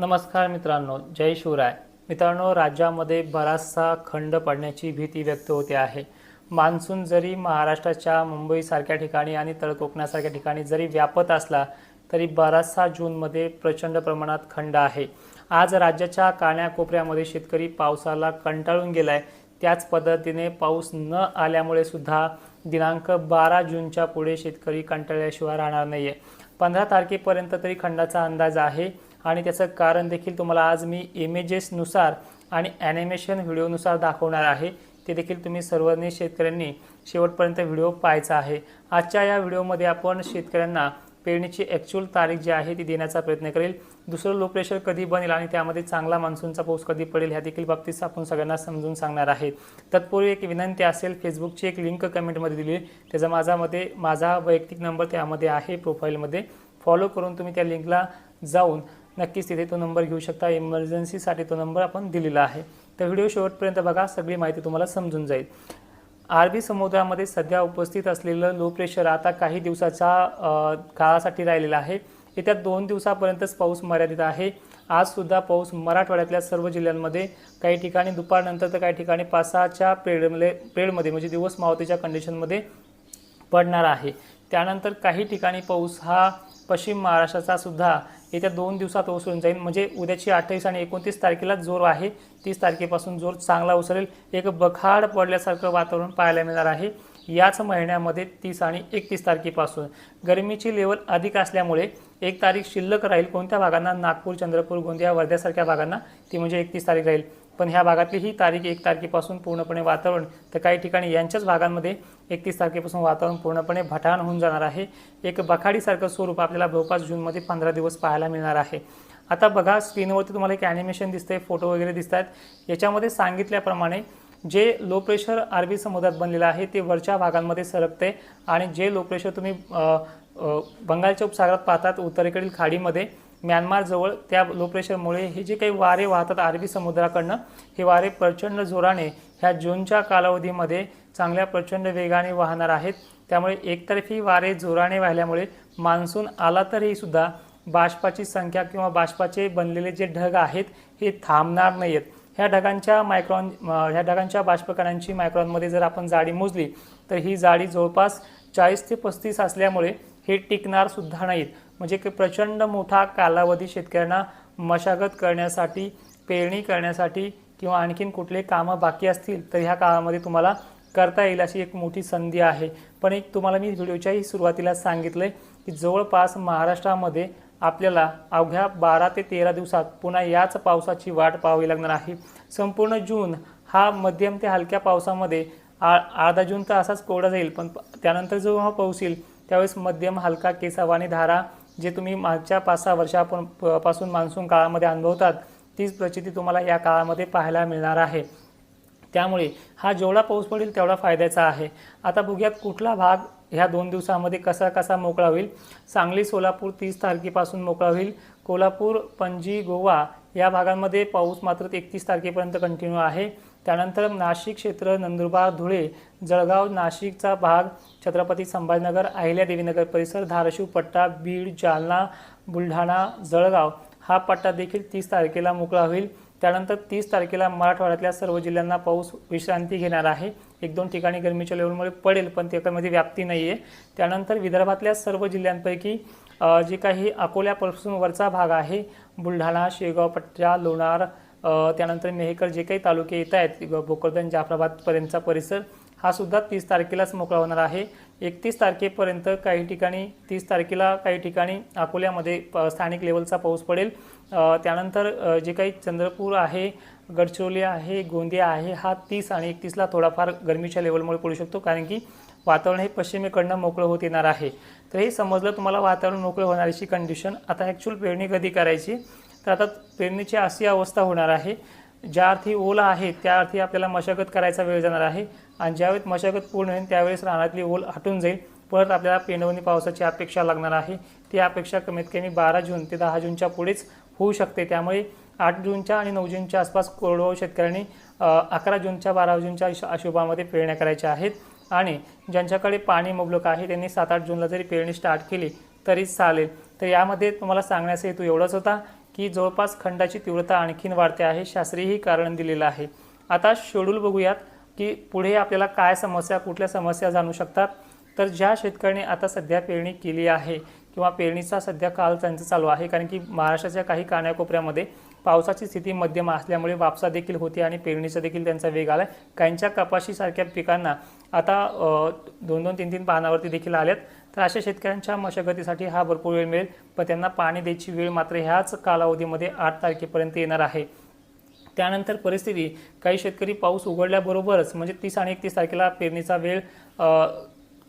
नमस्कार मित्रांनो जय शिवराय. मित्रांनो राज्यामध्ये बराचसा खंड पडण्याची भीती व्यक्त होते आहे. मान्सून जरी महाराष्ट्राच्या मुंबईसारख्या ठिकाणी आणि तळकोकणासारख्या ठिकाणी जरी व्यापत असला तरी बराचसा जूनमध्ये प्रचंड प्रमाणात खंड आहे. आज राज्याच्या काण्याकोपऱ्यामध्ये शेतकरी पावसाला कंटाळून गेलाय. त्याच पद्धतीने पाऊस न आल्यामुळे सुद्धा दिनांक बारा जूनच्या पुढे शेतकरी कंटाळल्याशिवाय राहणार नाही आहे पंधरा तारखेपर्यंत तरी खंडाचा अंदाज आहे. आणि त्याचं कारण देखील तुम्हाला आज मी इमेजेसनुसार आणि ॲनिमेशन व्हिडिओनुसार दाखवणार आहे. ते देखील तुम्ही सर्वांनी शेतकऱ्यांनी शेवटपर्यंत व्हिडिओ पाहायचा आहे. आजच्या या व्हिडिओमध्ये आपण शेतकऱ्यांना पेरणीची ॲक्च्युअल तारीख जी आहे ती देण्याचा प्रयत्न करेल. दुसरं लो प्रेशर कधी बनेल आणि त्यामध्ये चांगला मान्सूनचा पाऊस कधी पडेल ह्या देखील बाबतीत आपण सगळ्यांना समजून सांगणार आहे. तत्पूर्वी एक विनंती असेल फेसबुकची एक लिंक कमेंटमध्ये दिली. त्याचा माझ्यामध्ये माझा वैयक्तिक नंबर त्यामध्ये आहे प्रोफाईलमध्ये फॉलो करून तुम्ही त्या लिंकला जाऊन नक्कीच तिथे तो नंबर घेऊ शकता. इमर्जन्सीसाठी तो नंबर आपण दिलेला आहे. तर व्हिडिओ शेवटपर्यंत बघा सगळी माहिती तुम्हाला समजून जाईल. अरबी समुद्रामध्ये सध्या उपस्थित असलेलं लो प्रेशर आता काही दिवसाच्या काळासाठी राहिलेलं आहे. येत्या दोन दिवसापर्यंतच पाऊस मर्यादित आहे. आजसुद्धा पाऊस मराठवाड्यातल्या सर्व जिल्ह्यांमध्ये काही ठिकाणी दुपारनंतर तर काही ठिकाणी पाच सहाच्या पिरियडमध्ये पिरियडमध्ये म्हणजे दिवस मावतीच्या कंडिशनमध्ये पडणार आहे. त्यानंतर काही ठिकाणी पाऊस हा पश्चिम महाराष्ट्राचा सुद्धा येत्या दोन दिवसात ओसरून जाईल. म्हणजे उद्याची अठ्ठावीस आणि एकोणतीस तारखेला जोर आहे. तीस तारखेपासून जोर चांगला ओसरेल. एक बखाड पडल्यासारखं वातावरण पाहायला मिळणार आहे. याच महिन्यामध्ये तीस आणि एकतीस तारखेपासून. गरमीची लेवल अधिक असल्यामुळे एक तारीख शिल्लक राहील कोणत्या भागांना? नागपूर चंद्रपूर गोंदिया वर्ध्यासारख्या भागांना ती म्हणजे एकतीस तारीख राहील. पण ह्या भागातली ही तारीख एक तारखेपासून पूर्णपणे वातावरण तर काही ठिकाणी यांच्याच भागांमध्ये एकतीस तारखेपासून वातावरण पूर्णपणे भटाण होऊन जाणार आहे. एक बखाडीसारखं स्वरूप आपल्याला जवळपास जूनमध्ये पंधरा दिवस पाहायला मिळणार आहे. आता बघा स्क्रीनवरती तुम्हाला एक ॲनिमेशन दिसतंय फोटो वगैरे दिसत आहेत याच्यामध्ये सांगितल्याप्रमाणे जे लो प्रेशर अरबी समुद्रात बनलेलं आहे ते वरच्या भागांमध्ये सरकते आणि जे लो प्रेशर तुम्ही बंगालच्या उपसागरात पाहतात उत्तरेकडील खाडीमध्ये म्यानमारजवळ त्या लो प्रेशरमुळे हे जे काही वारे वाहतात अरबी समुद्राकडनं हे वारे प्रचंड जोराने ह्या जूनच्या कालावधीमध्ये चांगल्या प्रचंड वेगाने वाहणार आहेत. त्यामुळे एकतर्फी वारे जोराने वाहिल्यामुळे मान्सून आला तरीसुद्धा बाष्पाची संख्या किंवा बाष्पाचे बनलेले जे ढग आहेत हे थांबणार नाही आहेत ह्या ढगांच्या मायक्रॉन ह्या ढगांच्या बाष्पकणांची मायक्रॉनमध्ये जर आपण जाडी मोजली तर ही जाडी जवळपास चाळीस ते पस्तीस असल्यामुळे हे टिकणार सुद्धा नाहीत. म्हणजे की प्रचंड मोठा कालावधी शेतकऱ्यांना मशागत करण्यासाठी पेरणी करण्यासाठी किंवा आणखीन कुठले कामं बाकी असतील तर ह्या काळामध्ये तुम्हाला करता येईल अशी एक मोठी संधी आहे. पण एक तुम्हाला मी व्हिडिओच्याही सुरुवातीला सांगितलं आहे की जवळपास महाराष्ट्रामध्ये आपल्याला अवघ्या बारा ते तेरा दिवसात पुन्हा याच पावसाची वाट पाहावी लागणार आहे. संपूर्ण जून हा मध्यम ते हलक्या पावसामध्ये आ अर्धा जून तर असाच कोरडा जाईल पण त्यानंतर जेव्हा पाऊस येईल त्यावेळेस मध्यम हलका केसावानी धारा जे तुम्ही मागच्या पाच सहा वर्षापासून पासून मान्सून काळामध्ये अनुभवतात तीच प्रचिती तुम्हाला या काळामध्ये पाहायला मिळणार आहे. त्यामुळे हा जेवढा पाऊस पडेल तेवढा फायद्याचा आहे. आता बघूयात कुठला भाग ह्या दोन दिवसामध्ये कसा कसा मोकळा होईल. सांगली सोलापूर तीस तारखेपासून मोकळा होईल. कोल्हापूर पणजी गोवा या भागांमध्ये पाऊस मात्र एकतीस तारखेपर्यंत कंटिन्यू आहे. त्यानंतर नाशिक क्षेत्र नंदुरबार धुळे जळगाव नाशिकचा भाग छत्रपती संभाजीनगर अहिल्यादेवीनगर परिसर धाराशिव पट्टा बीड जालना बुलढाणा जळगाव हा पट्टा देखील तीस तारखेला मोकळा होईल. त्यानंतर तीस तारखेला मराठवाड्यातल्या सर्व जिल्ह्यांना पाऊस विश्रांती घेणार आहे. एक दोन ठिकाणी गरमीच्या लेवलमुळे पडेल पण त्याच्यामध्ये व्याप्ती नाही आहे त्यानंतर विदर्भातल्या सर्व जिल्ह्यांपैकी जे काही अकोल्यापासून वरचा भाग आहे बुलढाणा शेगाव पट्ट्या लोणार त्यानंतर मेहकर जे काही तालुके येत आहेत ग- भोकरदन जाफराबादपर्यंतचा परिसर हा सुद्धा तीस तारखेलाच मोकळा होणार आहे. एकतीस तारखेपर्यंत काही ठिकाणी तीस तारखेला काही ठिकाणी अकोल्यामध्ये प- स्थानिक लेवलचा पाऊस पडेल. त्यानंतर जे काही चंद्रपूर आहे गडचिरोली आहे गोंदिया आहे हा तीस आणि एकतीसला थोडाफार गरमीच्या लेवलमुळे पडू शकतो कारण की वातावरण हे पश्चिमेकडनं मोकळं होत येणार आहे. तर हे समजलं तुम्हाला वातावरण मोकळे होणारीची कंडिशन आता ॲक्च्युअल पेरणी कधी करायची? तर आता पेरणीची अशी अवस्था होणार आहे. ज्या अर्थी ओला आहे त्या अर्थी आपल्याला मशागत करायचा वेळ जाणार आहे. आणि ज्यावेळेस मशागत पूर्ण होईल त्यावेळेस रानातली ओल हटून जाईल. परत आपल्याला पेंडवणी पावसाची अपेक्षा लागणार आहे. ती अपेक्षा कमीत कमी बारा जून ते दहा जूनच्या पुढेच होऊ शकते. त्यामुळे आठ जूनच्या आणि नऊ जूनच्या आसपास कोरडवाहू शेतकऱ्यांनी अकरा जूनच्या बारा जूनच्या अशु- अशुभामध्ये पेरण्या करायच्या आहेत. आणि ज्यांच्याकडे पाणी मुबलक आहे त्यांनी सात आठ जूनला जरी पेरणी स्टार्ट केली तरी चालेल. तर यामध्ये तुम्हाला सांगण्याचा हेतू एवढाच होता की जवळपास खंडाची तीव्रता आणखीन वाढते आहे शास्त्रीयही कारण दिलेलं आहे. आता शेड्यूल बघूयात की पुढे आपल्याला काय समस्या कुठल्या समस्या जाणू शकतात. तर ज्या शेतकऱ्यांनी आता सध्या पेरणी केली आहे किंवा पेरणीचा सध्या काल त्यांचं चालू आहे कारण की महाराष्ट्राच्या काही कानाकोपऱ्यामध्ये पावसाची स्थिती मध्यम असल्यामुळे वापसा देखील होते आणि पेरणीचा देखील त्यांचा वेग आला आहे काहींच्या कपाशीसारख्या पिकांना आता दोन दोन तीन तीन पानावरती देखील आल्यात. तर अशा शेतकऱ्यांच्या मशागतीसाठी हा भरपूर वेळ मिळेल. पण त्यांना पाणी द्यायची वेळ मात्र ह्याच कालावधीमध्ये आठ तारखेपर्यंत येणार आहे. त्यानंतर परिस्थिती काही शेतकरी पाऊस उघडल्याबरोबरच म्हणजे तीस आणि एकतीस तारखेला पेरणीचा वेळ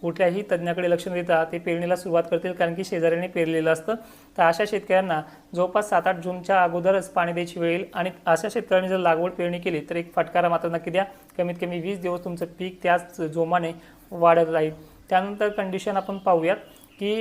कुठल्याही तज्ज्ञाकडे लक्ष न देता ते पेरणीला सुरुवात करतील कारण की शेजाऱ्याने पेरलेलं असतं. तर अशा शेतकऱ्यांना जवळपास सात आठ जूनच्या अगोदरच पाणी द्यायची वेळ येईल आणि अशा शेतकऱ्यांनी जर लागवड पेरणी केली तर एक फटकारा मात्र नक्की द्या. कमीत कमी वीस दिवस तुमचं पीक त्याच जोमाने वाढत राहील. त्यानंतर कंडिशन आपण पाहूयात की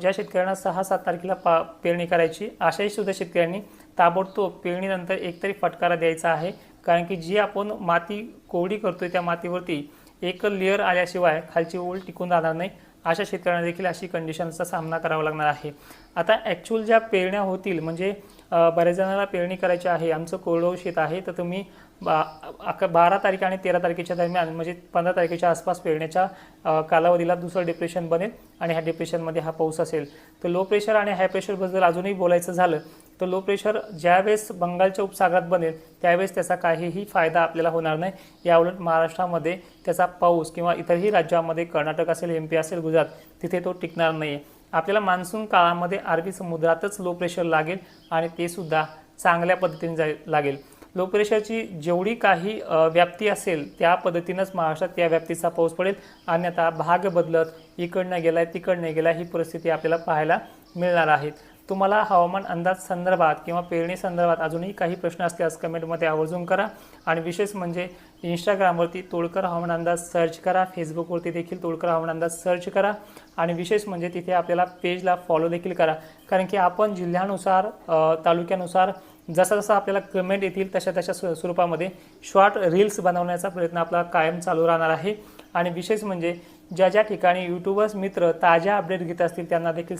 ज्या शेतकऱ्यांना सहा सात तारखेला पा पेरणी करायची अशाही सुद्धा शेतकऱ्यांनी ताबडतोब पेरणीनंतर एकतरी फटकारा द्यायचा आहे. कारण की जी आपण माती कोरडी करतोय त्या मातीवरती एक लेअर आल्याशिवाय खालची ओल टिकून राहणार नाही. अशा शेतकऱ्यांना देखील अशी कंडिशनचा सामना करावा लागणार आहे. आता ॲक्च्युअल ज्या पेरण्या होतील म्हणजे बऱ्याच जणांना पेरणी करायची आहे आमचं कोरडवं शेत आहे तर तुम्ही बा अक बारा तारीख आणि तेरा तारखेच्या दरम्यान म्हणजे पंधरा तारखेच्या आसपास पेरण्याच्या कालावधीला दुसरं डिप्रेशन बनेल आणि ह्या डिप्रेशनमध्ये हा पाऊस असेल. तर लो प्रेशर आणि हाय प्रेशरबद्दल अजूनही बोलायचं झालं तर लो प्रेशर ज्यावेळेस बंगालच्या उपसागरात बनेल त्यावेळेस त्याचा काहीही फायदा आपल्याला होणार नाही. याउलट महाराष्ट्रामध्ये त्याचा पाऊस किंवा इतरही राज्यामध्ये कर्नाटक असेल एम पी असेल गुजरात तिथे तो टिकणार नाही आहे आपल्याला मान्सून काळामध्ये अरबी समुद्रातच लो प्रेशर लागेल आणि ते सुद्धा चांगल्या पद्धतीने जाय लागेल. लो प्रेशरची जेवढी काही व्याप्ती असेल त्या पद्धतीनंच महाराष्ट्रात त्या व्याप्तीचा पाऊस पडेल. अन्यथा भाग बदलत इकडनं गेलाय तिकडनं गेला ही परिस्थिती आपल्याला पाहायला मिळणार आहे. तुम्हाला हवामान अंदाज संदर्भात किंवा पेरणी संदर्भात अजूनही काही प्रश्न असल्यास कमेंटमध्ये आवर्जून करा. आणि विशेष म्हणजे इंस्टाग्रामवरती तोडकर हवामान अंदाज सर्च करा. फेसबुकवरती देखील तोडकर हवामान अंदाज सर्च करा. आणि विशेष म्हणजे तिथे आपल्याला पेजला फॉलो देखील करा. कारण की आपण जिल्ह्यानुसार तालुक्यानुसार जसा जसा आपल्याला कमेंट येतील तशा तशा स्व स्वरूपामध्ये शॉर्ट रील्स बनवण्याचा प्रयत्न आपला कायम चालू राहणार आहे. आणि विशेष म्हणजे ज्या ज्या ठिकाणी यूट्यूबर्स मित्र ताज्या अपडेट घेत असतील त्यांना देखील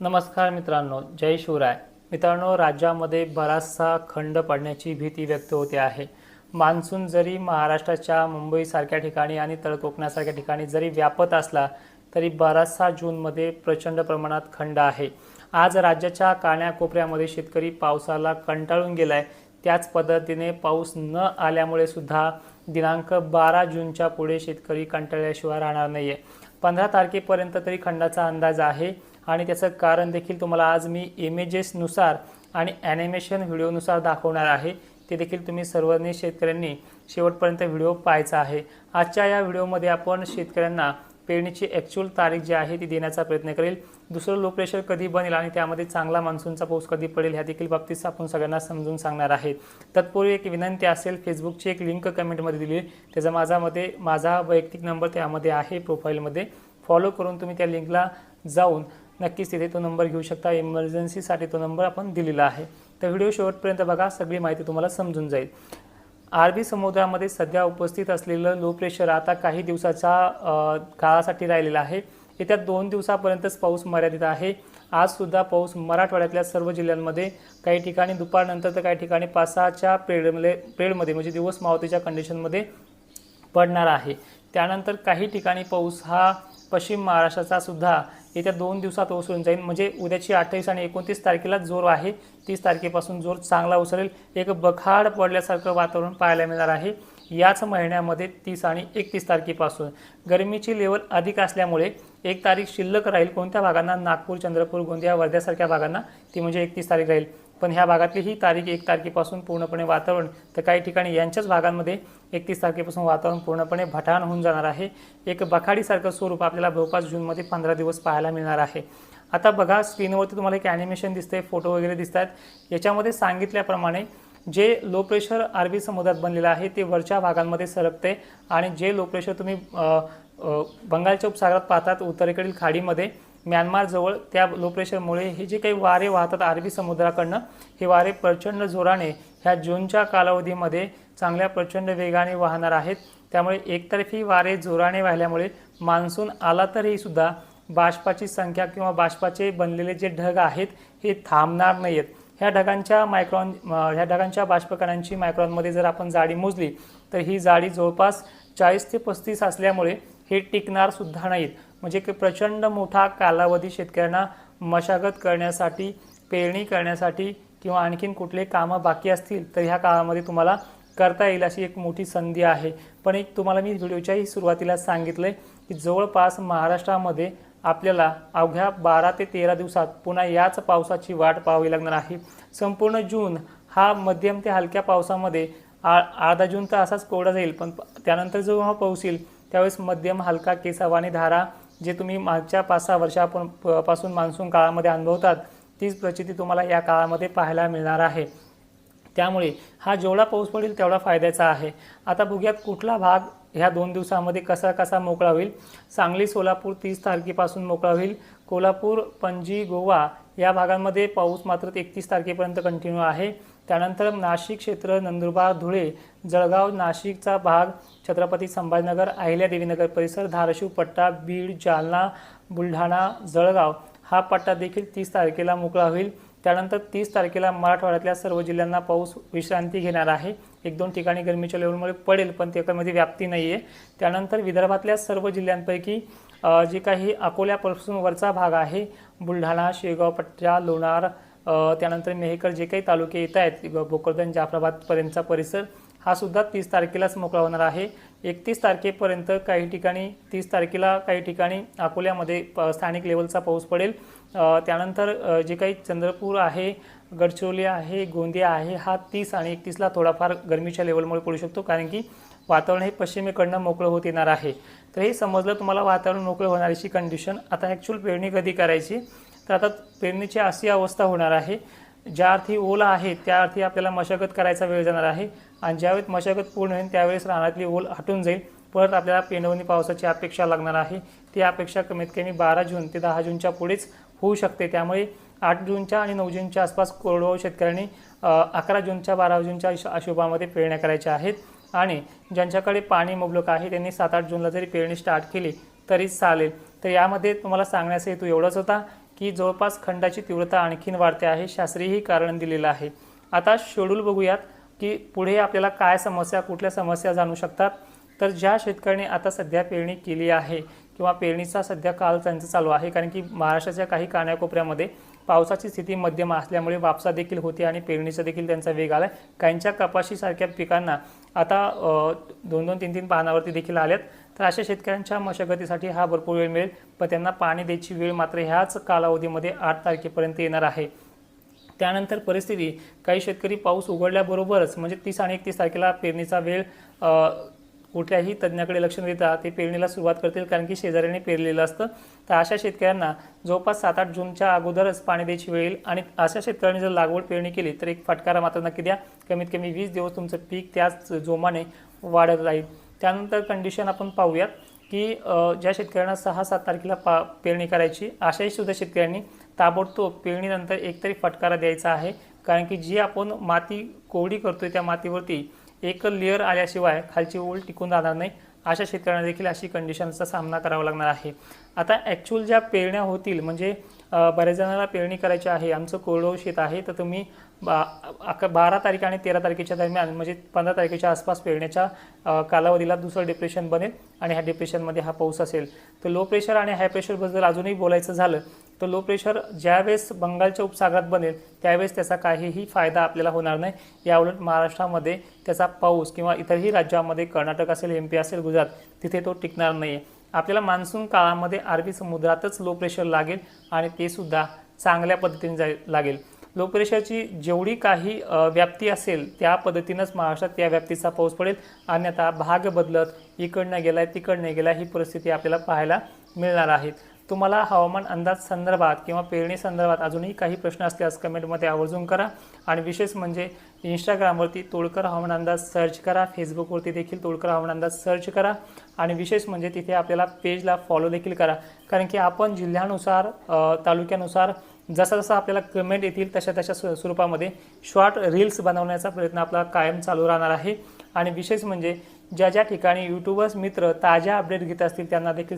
नमस्कार मित्रांनो जय शिवराय. मित्रांनो राज्यामध्ये बराचसा खंड पडण्याची भीती व्यक्त होते आहे. मान्सून जरी महाराष्ट्राच्या मुंबईसारख्या ठिकाणी आणि तळकोकणासारख्या ठिकाणी जरी व्यापत असला तरी बराचसा जूनमध्ये प्रचंड प्रमाणात खंड आहे. आज राज्याच्या काण्याकोपऱ्यामध्ये शेतकरी पावसाला कंटाळून गेलाय. त्याच पद्धतीने पाऊस न आल्यामुळे सुद्धा दिनांक बारा जूनच्या पुढे शेतकरी कंटाळल्याशिवाय राहणार नाही आहे पंधरा तारखेपर्यंत तरी खंडाचा अंदाज आहे आणि त्याचं कारण देखील तुम्हाला आज मी इमेजेसनुसार आणि ॲनिमेशन व्हिडिओनुसार दाखवणार आहे. ते देखील तुम्ही सर्वांनी शेतकऱ्यांनी शेवटपर्यंत व्हिडिओ पाहायचा आहे. आजच्या या व्हिडिओमध्ये आपण शेतकऱ्यांना पेरणीची ॲक्च्युअल तारीख जी आहे ती देण्याचा प्रयत्न करेल. दुसरं लो प्रेशर कधी बनेल आणि त्यामध्ये चांगला मान्सूनचा पाऊस कधी पडेल ह्या देखील बाबतीत आपण सगळ्यांना समजून सांगणार आहे. तत्पूर्वी एक विनंती असेल फेसबुकची एक लिंक कमेंटमध्ये दिली त्याचा माझ्यामध्ये माझा वैयक्तिक नंबर त्यामध्ये आहे प्रोफाईलमध्ये फॉलो करून तुम्ही त्या लिंकला जाऊन नक्कीच तिथे तो नंबर घेऊ शकता. इमर्जन्सीसाठी तो नंबर आपण दिलेला आहे. तर व्हिडिओ शेवटपर्यंत बघा सगळी माहिती तुम्हाला समजून जाईल. अरबी समुद्रामध्ये सध्या उपस्थित असलेलं लो प्रेशर आता काही दिवसाच्या काळासाठी राहिलेलं आहे. येत्या दोन दिवसापर्यंतच पाऊस मर्यादित आहे. आजसुद्धा पाऊस मराठवाड्यातल्या सर्व जिल्ह्यांमध्ये काही ठिकाणी दुपारनंतर तर काही ठिकाणी पाच सहाच्या प्रेडमध्ये म्हणजे दिवस मावतीच्या कंडिशनमध्ये पडणार आहे. त्यानंतर काही ठिकाणी पाऊस हा पश्चिम महाराष्ट्राचा सुद्धा येत्या दोन दिवसात ओसरून जाईल. म्हणजे उद्याची अठ्ठावीस आणि एकोणतीस तारखेला जोर आहे. तीस तारखेपासून जोर चांगला ओसरेल. एक बखाड पडल्यासारखं वातावरण पाहायला मिळणार आहे. याच महिन्यामध्ये तीस आणि एकतीस तारखेपासून. गरमीची लेवल अधिक असल्यामुळे एक तारीख शिल्लक राहील कोणत्या भागांना? नागपूर चंद्रपूर गोंदिया वर्ध्यासारख्या भागांना. ती म्हणजे एकतीस तारीख राहील. पण ह्या भागातली ही तारीख एक तारखेपासून पूर्णपणे वातावरण तर काही ठिकाणी यांच्याच भागांमध्ये एकतीस तारखेपासून वातावरण पूर्णपणे भटाण होऊन जाणार आहे. एक बखाडीसारखं स्वरूप आपल्याला जवळपास जूनमध्ये पंधरा दिवस पाहायला मिळणार आहे. आता बघा स्क्रीनवरती तुम्हाला एक ॲनिमेशन दिसतंय फोटो वगैरे दिसत आहेत याच्यामध्ये सांगितल्याप्रमाणे जे लो प्रेशर अरबी समुद्रात बनलेलं आहे ते वरच्या भागांमध्ये सरकते आणि जे लो प्रेशर तुम्ही बंगालच्या उपसागरात पाहतात उत्तरेकडील खाडीमध्ये म्यानमारजवळ त्या लो प्रेशरमुळे हे जे काही वारे वाहतात अरबी समुद्राकडनं हे वारे प्रचंड जोराने ह्या जूनच्या कालावधीमध्ये चांगल्या प्रचंड वेगाने वाहणार आहेत. त्यामुळे एकतर्फी वारे जोराने वाहिल्यामुळे मान्सून आला तरीही सुद्धा बाष्पाची संख्या किंवा बाष्पाचे बनलेले जे ढग आहेत हे थांबणार नाही आहेत ह्या ढगांच्या मायक्रॉन ह्या ढगांच्या बाष्पकणांची मायक्रॉनमध्ये जर आपण जाडी मोजली तर ही जाडी जवळपास चाळीस ते पस्तीस असल्यामुळे हे टिकणार सुद्धा नाहीत. म्हणजे की प्रचंड मोठा कालावधी शेतकऱ्यांना मशागत करण्यासाठी पेरणी करण्यासाठी किंवा आणखीन कुठले कामं बाकी असतील तर ह्या काळामध्ये तुम्हाला करता येईल अशी एक मोठी संधी आहे. पण एक तुम्हाला मी व्हिडिओच्याही सुरुवातीला सांगितलं आहे की जवळपास महाराष्ट्रामध्ये आपल्याला अवघ्या बारा ते तेरा दिवसात पुन्हा याच पावसाची वाट पाहावी लागणार आहे. संपूर्ण जून हा मध्यम ते हलक्या पावसामध्ये आ अर्धा जून तर असाच कोरडा जाईल पण त्यानंतर जेव्हा पाऊस येईल त्यावेळेस मध्यम हलका केसावा आणि धारा जे तुम्ही मागच्या पाच सहा वर्षापासून पासून मान्सून काळामध्ये अनुभवतात तीच प्रचिती तुम्हाला या काळामध्ये पाहायला मिळणार आहे. त्यामुळे हा जेवढा पाऊस पडेल तेवढा फायद्याचा आहे. आता बघूयात कुठला भाग ह्या दोन दिवसामध्ये कसा कसा मोकळा होईल. सांगली सोलापूर तीस तारखेपासून मोकळा होईल. कोल्हापूर पणजी गोवा या भागांमध्ये पाऊस मात्र एकतीस तारखेपर्यंत कंटिन्यू आहे. त्यानंतर नाशिक क्षेत्र नंदुरबार धुळे जळगाव नाशिकचा भाग छत्रपती संभाजीनगर अहिल्यादेवीनगर परिसर धाराशिव पट्टा बीड जालना बुलढाणा जळगाव हा पट्टा देखील तीस तारखेला मोकळा होईल. त्यानंतर तीस तारखेला मराठवाड्यातल्या सर्व जिल्ह्यांना पाऊस विश्रांती घेणार आहे. एक दोन ठिकाणी गरमीच्या लेवलमुळे पडेल पण त्याच्यामध्ये व्याप्ती नाही आहे त्यानंतर विदर्भातल्या सर्व जिल्ह्यांपैकी जे काही अकोल्यापासून वरचा भाग आहे बुलढाणा शेगाव पट्टा लोणार त्यानंतर मेहकर जे काही तालुके येत आहेत भोकरदन जाफराबादपर्यंतचा परिसर हा सुद्धा तीस तारखेलाच मोकळा होणार आहे. एकतीस तारखेपर्यंत काही ठिकाणी तीस तारखेला काही ठिकाणी अकोल्यामध्ये प- स्थानिक लेवलचा पाऊस पडेल. त्यानंतर जे काही चंद्रपूर आहे गडचिरोली आहे गोंदिया आहे हा तीस आणि एकतीसला थोडाफार गरमीच्या लेवलमुळे पडू शकतो कारण की वातावरण हे पश्चिमेकडनं मोकळं होत येणार आहे. तर हे समजलं तुम्हाला वातावरण मोकळं होणारीची कंडिशन आता ॲक्च्युअल पेरणी कधी करायची? तर आता पेरणीची अशी अवस्था होणार आहे. ज्या अर्थी ओल आहे त्या अर्थी आपल्याला मशागत करायचा वेळ जाणार आहे. आणि ज्यावेळेस मशागत पूर्ण होईल त्यावेळेस रानातली ओल हटून जाईल. परत आपल्याला पेंडवणी पावसाची अपेक्षा लागणार आहे. ती अपेक्षा कमीत कमी बारा जून ते दहा जूनच्या पुढेच होऊ शकते. त्यामुळे आठ जूनच्या आणि नऊ जूनच्या आसपास कोरडवाहू शेतकऱ्यांनी अकरा जूनच्या बारा जूनच्या अश- अशुभामध्ये पेरण्या करायच्या आहेत. आणि ज्यांच्याकडे पाणी मुबलक आहे त्यांनी सात आठ जूनला जरी पेरणी स्टार्ट केली तरी चालेल. तर यामध्ये तुम्हाला सांगण्याचा हेतू एवढाच होता. की जवळपास खंडाची तीव्रता आणखीन वाढते आहे शास्त्रीयही कारण दिलेलं आहे. आता शेड्यूल बघूयात की पुढे आपल्याला काय समस्या कुठल्या समस्या जाणू शकतात. तर ज्या शेतकऱ्यांनी आता सध्या पेरणी केली आहे किंवा पेरणीचा सध्या काल त्यांचा चालू आहे कारण की महाराष्ट्राच्या काही कानाकोपऱ्यामध्ये पावसाची स्थिती मध्यम असल्यामुळे वापसा देखील होते आणि पेरणीचा देखील त्यांचा वेग आला आहे काहींच्या कपाशीसारख्या पिकांना आता दोन दोन तीन तीन पानावरती देखील आल्यात. तर अशा शेतकऱ्यांच्या मशागतीसाठी हा भरपूर वेळ मिळेल पण त्यांना पाणी द्यायची वेळ मात्र ह्याच कालावधीमध्ये आठ तारखेपर्यंत येणार आहे. त्यानंतर परिस्थिती काही शेतकरी पाऊस उघडल्याबरोबरच म्हणजे तीस आणि एकतीस तारखेला पेरणीचा वेळ कुठल्याही तज्ज्ञाकडे लक्ष न देता ते पेरणीला सुरुवात करतील कारण की शेजाऱ्याने पेरलेलं असतं. तर अशा शेतकऱ्यांना जवळपास सात आठ जूनच्या अगोदरच पाणी द्यायची वेळ येईल आणि अशा शेतकऱ्यांनी जर लागवड पेरणी केली तर एक फटकारा मात्र नक्की द्या. कमीत कमी वीस दिवस तुमचं पीक त्याच जोमाने वाढत राहील. त्यानंतर कंडिशन आपण पाहूयात की ज्या शेतकऱ्यांना सहा सात तारखेला पा पेरणी करायची अशाही सुद्धा शेतकऱ्यांनी ताबडतोब पेरणीनंतर एकतरी फटकारा द्यायचा आहे. कारण की जी आपण माती कोरडी करतोय त्या मातीवरती एक लेअर आल्याशिवाय खालची ओल टिकून राहणार नाही. अशा शेतकऱ्यांना देखील अशी कंडिशनचा सामना करावा लागणार आहे. आता ॲक्च्युअल ज्या पेरण्या होतील म्हणजे बऱ्याच जणांना पेरणी करायची आहे आमचं कोरडवं शेत आहे तर तुम्ही बा अक बारा तारीख आणि तेरा तारखेच्या दरम्यान म्हणजे पंधरा तारखेच्या आसपास पेरण्याच्या कालावधीला दुसरं डिप्रेशन बनेल आणि ह्या डिप्रेशनमध्ये हा पाऊस असेल. तर लो प्रेशर आणि हाय प्रेशरबद्दल अजूनही बोलायचं झालं तर लो प्रेशर ज्यावेळेस बंगालच्या उपसागरात बनेल त्यावेळेस त्याचा काहीही फायदा आपल्याला होणार नाही. याउलट महाराष्ट्रामध्ये त्याचा पाऊस किंवा इतरही राज्यामध्ये कर्नाटक असेल एम पी असेल गुजरात तिथे तो टिकणार नाही आहे आपल्याला मान्सून काळामध्ये अरबी समुद्रातच लो प्रेशर लागेल आणि ते सुद्धा चांगल्या पद्धतीने जाय लागेल. लो जेवढी काही व्याप्ती असेल त्या पद्धतीनंच महाराष्ट्रात त्या व्याप्तीचा पाऊस पडेल. अन्यथा भाग बदलत इकडनं गेलाय तिकडनं गेला ही परिस्थिती आपल्याला पाहायला मिळणार आहे. तुम्हाला हवामान अंदाज संदर्भात किंवा पेरणी संदर्भात अजूनही काही प्रश्न असल्यास कमेंटमध्ये आवर्जून करा. आणि विशेष म्हणजे इंस्टाग्रामवरती तोडकर हवामान अंदाज सर्च करा. फेसबुकवरती देखील तोडकर हवामान अंदाज सर्च करा. आणि विशेष म्हणजे तिथे आपल्याला पेजला फॉलो देखील करा. कारण की आपण जिल्ह्यानुसार तालुक्यानुसार जसा जसा आपल्याला कमेंट येतील तशा तशा स्व- स्वरूपामध्ये शॉर्ट रील्स बनवण्याचा प्रयत्न आपला कायम चालू राहणार आहे. आणि विशेष म्हणजे ज्या ज्या ठिकाणी यूट्यूबर्स मित्र ताज्या अपडेट घेत असतील त्यांना देखील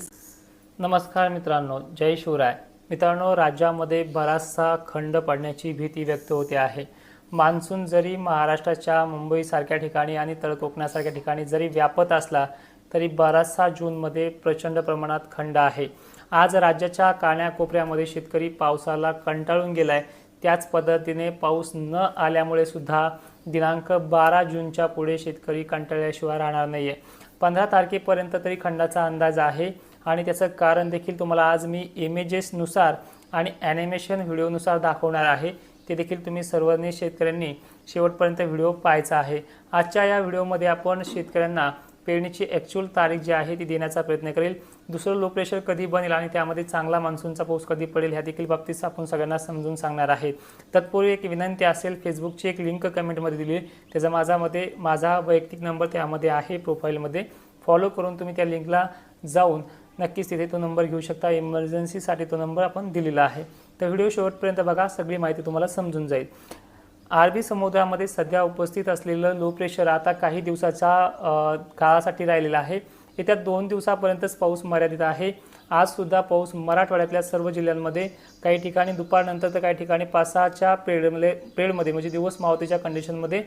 नमस्कार मित्रांनो जय शिवराय. मित्रांनो राज्यामध्ये बराचसा खंड पडण्याची भीती व्यक्त होते आहे. मान्सून जरी महाराष्ट्राच्या मुंबईसारख्या ठिकाणी आणि तळकोकणासारख्या ठिकाणी जरी व्यापत असला तरी बराचसा जूनमध्ये प्रचंड प्रमाणात खंड आहे. आज राज्याच्या कान्याकोपऱ्यामध्ये शेतकरी पावसाला कंटाळून गेलाय. त्याच पद्धतीने पाऊस न आल्यामुळे सुद्धा दिनांक बारा जूनच्या पुढे शेतकरी कंटाळल्याशिवाय राहणार नाही आहे पंधरा तारखेपर्यंत तरी खंडाचा अंदाज आहे आणि त्याचं कारण देखील तुम्हाला आज मी इमेजेसनुसार आणि ॲनिमेशन व्हिडिओनुसार दाखवणार आहे. ते देखील तुम्ही सर्वांनी शेतकऱ्यांनी शेवटपर्यंत व्हिडिओ पाहायचा आहे. आजच्या या व्हिडिओमध्ये आपण शेतकऱ्यांना पेरणीची ॲक्च्युअल तारीख जी आहे ती देण्याचा प्रयत्न करेल. दुसरं लो प्रेशर कधी बनेल आणि त्यामध्ये चांगला मान्सूनचा पाऊस कधी पडेल ह्या देखील बाबतीत आपण सगळ्यांना समजून सांगणार आहे. तत्पूर्वी एक विनंती असेल फेसबुकची एक लिंक कमेंटमध्ये दिली त्याचा माझामध्ये माझा वैयक्तिक नंबर त्यामध्ये आहे प्रोफाईलमध्ये फॉलो करून तुम्ही त्या लिंकला जाऊन नक्कीच तिथे तो नंबर घेऊ शकता. इमर्जन्सीसाठी तो नंबर आपण दिलेला आहे. तर व्हिडिओ शेवटपर्यंत बघा सगळी माहिती तुम्हाला समजून जाईल. अरबी समुद्रामध्ये सध्या उपस्थित असलेलं लो प्रेशर आता काही दिवसाच्या काळासाठी राहिलेलं आहे. येत्या दोन दिवसापर्यंतच पाऊस मर्यादित आहे. आजसुद्धा पाऊस मराठवाड्यातल्या सर्व जिल्ह्यांमध्ये काही ठिकाणी दुपारनंतर तर काही ठिकाणी पाच सहाच्या पिरियडमध्ये पिरियडमध्ये म्हणजे दिवस मावतीच्या कंडिशनमध्ये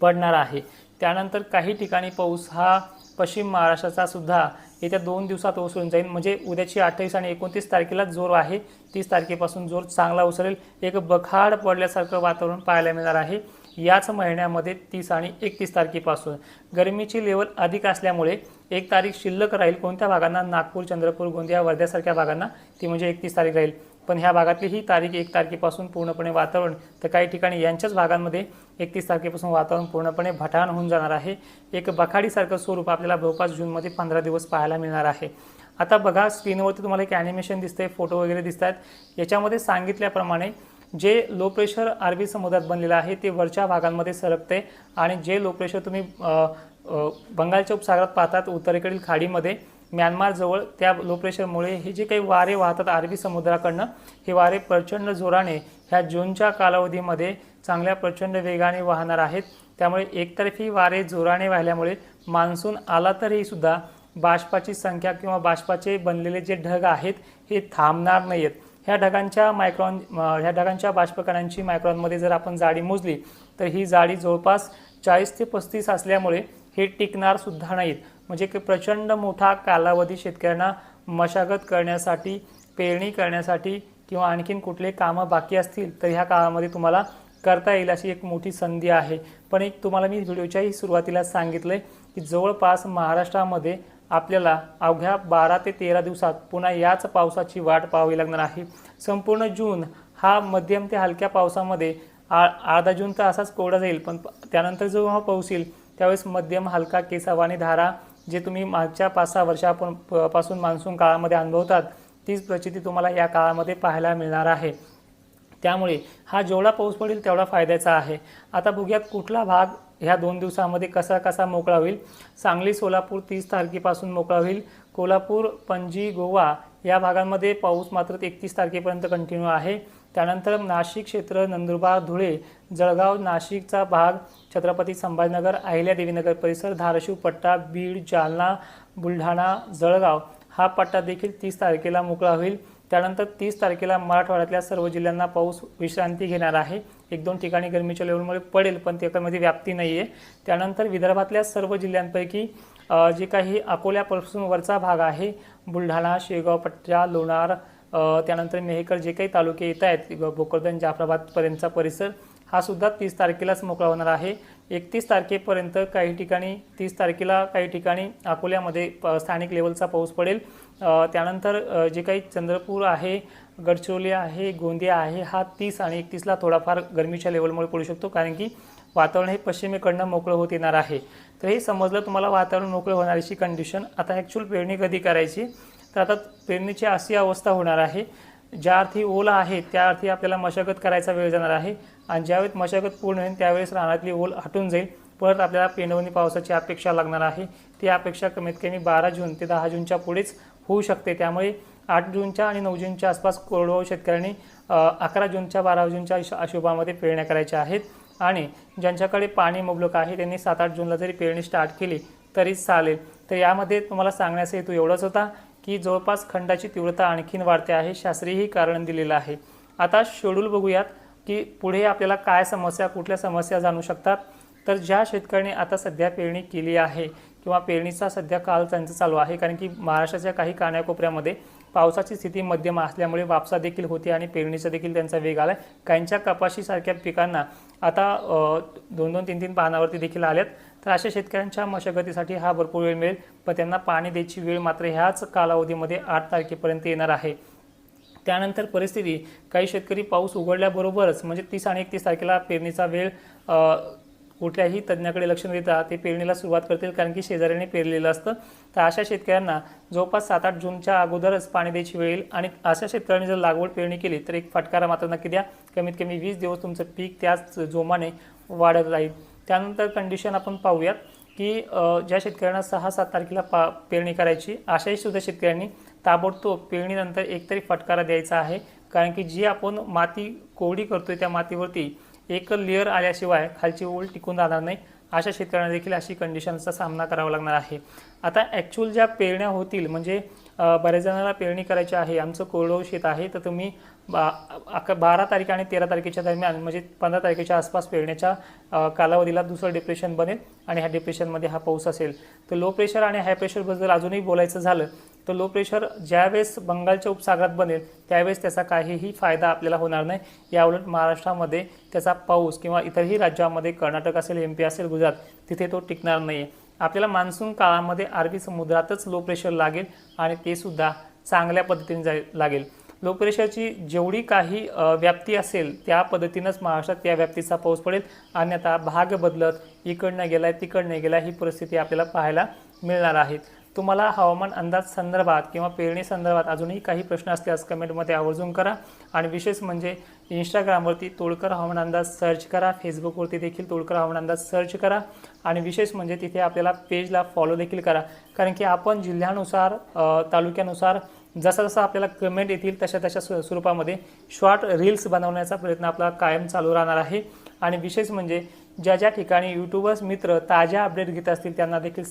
पडणार आहे. त्यानंतर काही ठिकाणी पाऊस हा पश्चिम महाराष्ट्राचा सुद्धा येत्या दोन दिवसात ओसरून जाईल म्हणजे उद्याची अठ्ठावीस आणि एकोणतीस तारखेला जोर आहे. तीस तारखेपासून जोर चांगला उसरेल एक बखाड पडल्यासारखं वातावरण पाहायला मिळणार आहे. याच महिन्यामध्ये तीस आणि एकतीस तारखेपासून. गरमीची लेवल अधिक असल्यामुळे एक तारीख शिल्लक राहील कोणत्या भागांना? नागपूर चंद्रपूर गोंदिया वर्ध्यासारख्या भागांना. ती म्हणजे एकतीस तारीख राहील. पण ह्या भागातली ही तारीख एक तारखेपासून पूर्णपणे वातावरण तर काही ठिकाणी यांच्याच भागांमध्ये एकतीस तारखेपासून वातावरण पूर्णपणे भटाण होऊन जाणार आहे. एक बखाडीसारखं स्वरूप आपल्याला जवळपास जूनमध्ये पंधरा दिवस पाहायला मिळणार आहे. आता बघा स्क्रीनवरती तुम्हाला एक ॲनिमेशन दिसतंय फोटो वगैरे दिसत आहेत याच्यामध्ये सांगितल्याप्रमाणे जे लो प्रेशर अरबी समुद्रात बनलेलं आहे ते वरच्या भागांमध्ये सरकते आणि जे लो प्रेशर तुम्ही बंगालच्या उपसागरात पाहतात उत्तरेकडील खाडीमध्ये म्यानमारजवळ त्या लो प्रेशरमुळे हे जे काही वारे वाहतात अरबी समुद्राकडनं हे वारे प्रचंड जोराने ह्या जूनच्या कालावधीमध्ये चांगल्या प्रचंड वेगाने वाहणार आहेत. त्यामुळे एकतर्फी वारे जोराने वाहिल्यामुळे मान्सून आला तरीही सुद्धा बाष्पाची संख्या किंवा बाष्पाचे बनलेले जे ढग आहेत हे थांबणार नाही आहेत ह्या ढगांच्या मायक्रॉन ह्या ढगांच्या बाष्पकणांची मायक्रॉनमध्ये जर आपण जाडी मोजली तर ही जाडी जवळपास चाळीस ते पस्तीस असल्यामुळे हे टिकणार सुद्धा नाहीत. म्हणजे की प्रचंड मोठा कालावधी शेतकऱ्यांना मशागत करण्यासाठी पेरणी करण्यासाठी किंवा आणखीन कुठले कामं बाकी असतील तर ह्या काळामध्ये तुम्हाला करता येईल अशी एक मोठी संधी आहे. पण एक तुम्हाला मी व्हिडिओच्याही सुरुवातीला सांगितलं की जवळपास महाराष्ट्रामध्ये आपल्याला अवघ्या बारा ते तेरा दिवसात पुन्हा याच पावसाची वाट पाहावी लागणार आहे. संपूर्ण जून हा मध्यम ते हलक्या पावसामध्ये आ अर्धा जून तर असाच कोरडा जाईल पण त्यानंतर जेव्हा पाऊस येईल त्यावेळेस मध्यम हलका केसावानी धारा जे तुम्ही मागच्या पाच सहा वर्षापासून मान्सून काळामध्ये अनुभवतात तीच प्रचिती तुम्हाला या काळामध्ये पाहायला मिळणार आहे. त्यामुळे हा जेवढा पाऊस पडेल तेवढा फायद्याचा आहे. आता बघूयात कुठला भाग ह्या दोन दिवसामध्ये कसा कसा मोकळा होईल. सांगली सोलापूर तीस तारखेपासून मोकळा होईल. कोल्हापूर पणजी गोवा या भागांमध्ये पाऊस मात्र एकतीस तारखेपर्यंत कंटिन्यू आहे. त्यानंतर नाशिक क्षेत्र नंदुरबार धुळे जळगाव नाशिकचा भाग छत्रपती संभाजीनगर अहिल्यादेवीनगर परिसर धाराशिव पट्टा बीड जालना बुलढाणा जळगाव. हा पट्टा देखील तीस तारखेला मोकळा होईल. त्यानंतर तीस तारखेला मराठवाड्यातल्या सर्व जिल्ह्यांना पाऊस विश्रांती घेणार आहे. एक दोन ठिकाणी गरमीच्या लेवलमुळे पडेल पण त्याच्यामध्ये व्याप्ती नाही आहे त्यानंतर विदर्भातल्या सर्व जिल्ह्यांपैकी जे काही अकोल्यापासून वरचा भाग आहे बुलढाणा शेगाव पट्टा लोणार त्यानंतर मेहकर जे काही तालुके येत आहेत ग- भोकरदन जाफराबादपर्यंतचा परिसर हा सुद्धा तीस तारखेलाच मोकळा होणार आहे. एकतीस तारखेपर्यंत काही ठिकाणी तीस तारखेला काही ठिकाणी अकोल्यामध्ये प- स्थानिक लेवलचा पाऊस पडेल. त्यानंतर जे काही चंद्रपूर आहे गडचिरोली आहे गोंदिया आहे हा तीस आणि एकतीसला थोडाफार गरमीच्या लेवलमुळे पडू शकतो कारण की वातावरण हे पश्चिमेकडनं मोकळं होत येणार आहे. तर हे समजलं तुम्हाला वातावरण मोकळं होणारीची कंडिशन आता ॲक्च्युअल पेरणी कधी करायची? तर आता पेरणीची अशी अवस्था होणार आहे. ज्या अर्थी ओला आहे त्या अर्थी आपल्याला मशागत करायचा वेळ जाणार आहे. आणि ज्यावेळेस मशागत पूर्ण होईल त्यावेळेस रानातली ओल हटून जाईल. परत आपल्याला पेंडवणी पावसाची अपेक्षा लागणार आहे. ती अपेक्षा कमीत कमी बारा जून ते दहा जूनच्या पुढेच होऊ शकते. त्यामुळे आठ जूनच्या आणि नऊ जूनच्या आसपास कोरडवाहू शेतकऱ्यांनी अकरा जूनच्या बारा जूनच्या हिश- पेरण्या करायच्या आहेत. आणि ज्यांच्याकडे पाणी मुबलक आहे त्यांनी सात आठ जूनला जरी पेरणी स्टार्ट केली तरी चालेल. तर यामध्ये तुम्हाला सांगण्याचा हेतू एवढाच होता. की जवळपास खंडाची तीव्रता आणखीन वाढते आहे शास्त्रीयही कारण दिलेलं आहे. आता शेड्यूल बघूयात की पुढे आपल्याला काय समस्या कुठल्या समस्या जाणू शकतात. तर ज्या शेतकऱ्यांनी आता सध्या पेरणी केली आहे किंवा पेरणीचा सध्या काल त्यांचं चालू आहे कारण की महाराष्ट्राच्या काही कानाकोपऱ्यामध्ये पावसाची स्थिती मध्यम असल्यामुळे वापसा देखील होती आणि पेरणीचा देखील त्यांचा वेग आला काहींच्या कपाशीसारख्या पिकांना आता दोन दोन तीन तीन पानावरती देखील आल्यात. तर अशा शेतकऱ्यांच्या मशागतीसाठी हा भरपूर वेळ मिळेल पण त्यांना पाणी द्यायची वेळ मात्र ह्याच कालावधीमध्ये आठ तारखेपर्यंत येणार आहे. त्यानंतर परिस्थिती काही शेतकरी पाऊस उघडल्याबरोबरच म्हणजे तीस आणि एकतीस तारखेला पेरणीचा वेळ कुठल्याही तज्ज्ञाकडे लक्ष न देता ते पेरणीला सुरुवात करतील कारण की शेजाऱ्याने पेरलेलं असतं. तर अशा शेतकऱ्यांना जवळपास सात आठ जूनच्या अगोदरच पाणी द्यायची वेळ येईल आणि अशा शेतकऱ्यांनी जर लागवड पेरणी केली तर एक फटकारा मात्र नक्की द्या. कमीत कमी वीस दिवस तुमचं पीक त्याच जोमाने वाढत राहील. त्यानंतर कंडिशन आपण पाहूयात की ज्या शेतकऱ्यांना सहा सात तारखेला पा पेरणी करायची अशाही सुद्धा शेतकऱ्यांनी ताबडतोब पेरणीनंतर एकतरी फटकारा द्यायचा आहे. कारण की जी आपण माती कोरडी करतोय त्या मातीवरती एक लेअर आल्याशिवाय खालची ओळ टिकून राहणार नाही. अशा शेतकऱ्यांना देखील अशी कंडिशनचा सामना करावा लागणार आहे. आता ॲक्च्युअल ज्या पेरण्या होतील म्हणजे बऱ्याच जणांना पेरणी करायची आहे आमचं कोरडं शेत आहे तर तुम्ही बा अक बारा तारीख आणि तेरा तारखेच्या दरम्यान म्हणजे पंधरा तारखेच्या आसपास पेरण्याच्या कालावधीला दुसरं डिप्रेशन बनेल आणि ह्या डिप्रेशनमध्ये हा पाऊस असेल. तर लो प्रेशर आणि हाय प्रेशरबद्दल अजूनही बोलायचं झालं तर लो प्रेशर ज्यावेळेस बंगालच्या उपसागरात बनेल त्यावेळेस त्याचा काहीही फायदा आपल्याला होणार नाही. याउलट महाराष्ट्रामध्ये त्याचा पाऊस किंवा इतरही राज्यामध्ये कर्नाटक असेल एम पी असेल गुजरात तिथे तो टिकणार नाही आहे आपल्याला मान्सून काळामध्ये अरबी समुद्रातच लो प्रेशर लागेल आणि ते सुद्धा चांगल्या पद्धतीने जाईल लागेल. लो प्रेशरची जेवढी काही व्याप्ती असेल त्या पद्धतीनंच महाराष्ट्रात त्या व्याप्तीचा पाऊस पडेल. अन्यथा भाग बदलत इकडनं गेलाय तिकडनं गेला ही परिस्थिती आपल्याला पाहायला मिळणार आहे. तुम्हाला हवामान अंदाज संदर्भात किंवा पेरणी संदर्भात अजूनही काही प्रश्न असल्यास कमेंटमध्ये आवर्जून करा. आणि विशेष म्हणजे इंस्टाग्रामवरती तोडकर हवामान अंदाज सर्च करा. फेसबुकवरती देखील तोडकर हवामान अंदाज सर्च करा. आणि विशेष म्हणजे तिथे आपल्याला पेजला फॉलो देखील करा. कारण की आपण जिल्ह्यानुसार तालुक्यानुसार जसा जसा आपल्याला कमेंट येतील तशा तशा स्व- स्वरूपामध्ये शॉर्ट रील्स बनवण्याचा प्रयत्न आपला कायम चालू राहणार आहे. आणि विशेष म्हणजे ज्या ज्या ठिकाणी यूट्यूबर्स मित्र ताज्या अपडेट घेत असतील त्यांना देखील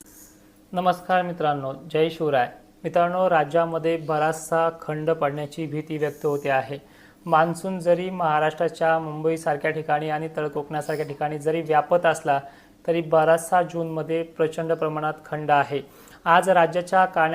नमस्कार मित्रांनो जय शिवराय. मित्रांनो राज्यामध्ये बराचसा खंड पडण्याची भीती व्यक्त होते आहे. मान्सून जरी महाराष्ट्राच्या मुंबईसारख्या ठिकाणी आणि तळकोकणासारख्या ठिकाणी जरी व्यापत असला तरी बराचसा जूनमध्ये प्रचंड प्रमाणात खंड आहे. आज राज्याच्या काण्या